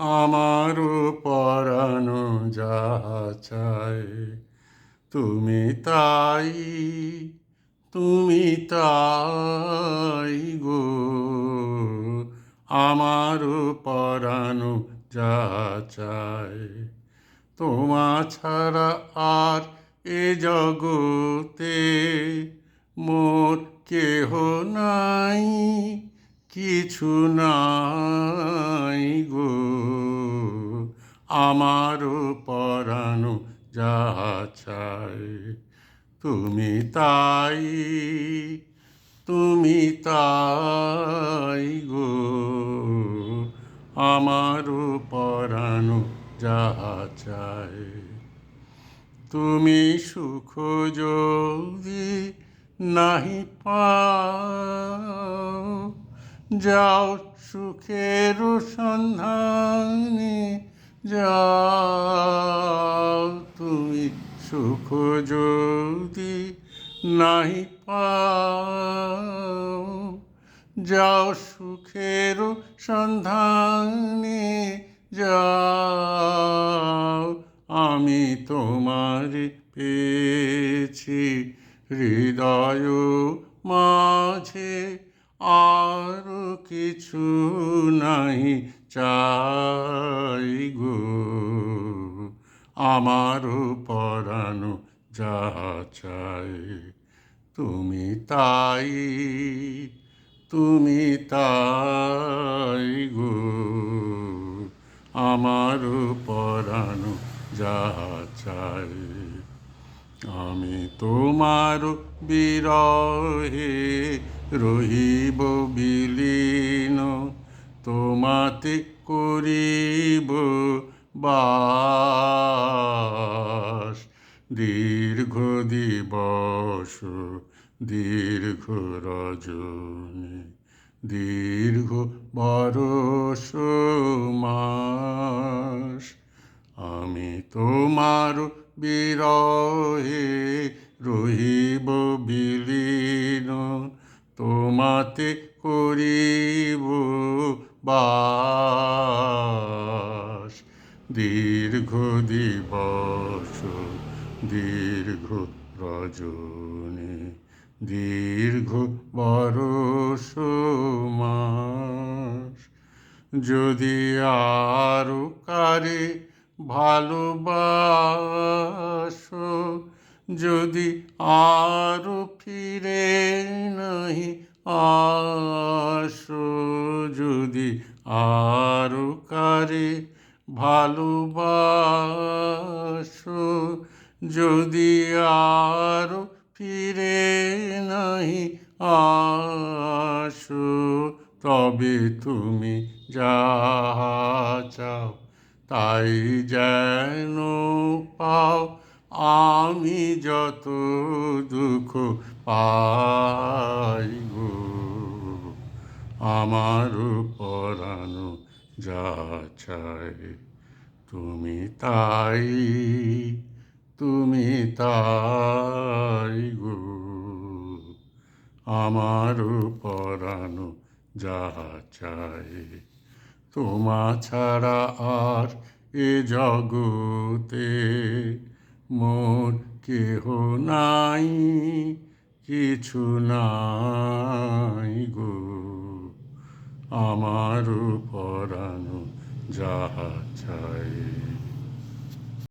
আমারও পরানো যাহা চায় তুমি তাই তুমি তাই গো। আমারও পরানো যাহা চায় তোমা ছাড়া আর এ জগতে মোর কেহ নাই, কিছু নাই গো। আমারও পরানো যাহা চায় তুমি তাই তুমি তাই গো। আমারও পরানো যাহা চায় তুমি সুখ যদি নাহি পাও, যাও সুখের সন্ধানে যাও তুমি সুখ যদি নাই পাও, যাও সুখের সন্ধানে যাও। আমি তোমার পেয়েছি হৃদয় মাঝে, আর কিছু নাই চাই গো। আমারও পরানো যাহা চাই, তুমি তাই তুমি তাই গো। আমার পরানো যাহা চাই, আমি তোমার বিরহে রহিব বিলীন। তোমাতে করিব বাস। দীর্ঘ দিবস, দীর্ঘ রজনী, দীর্ঘ বরষ মাস। আমি তোমার বিরহে রহিব বিলীন তোমাতে করিব বাস। দীর্ঘ দিবস দীর্ঘ রজনী দীর্ঘ বরষ মাস। যদি আরও কারে ভালোবাসো যদি আরও ফিরে নাহি আসো যদি আরও কারে ভালোবাসো, যদি আরও ফিরে নাহি আসো তবে তুমি যা চাও, তাই যেন পাও আমি যত দুঃখ পাই গো, আমার পরানো যা চাই, তুমি তাই তুমি তাই গো। আমার পরানো যাহা চাই, তোমা ছাড়া আর এ জগতে মোর কেহ নাই কিছু নাই গো। আমার পরানো যাহা চাই।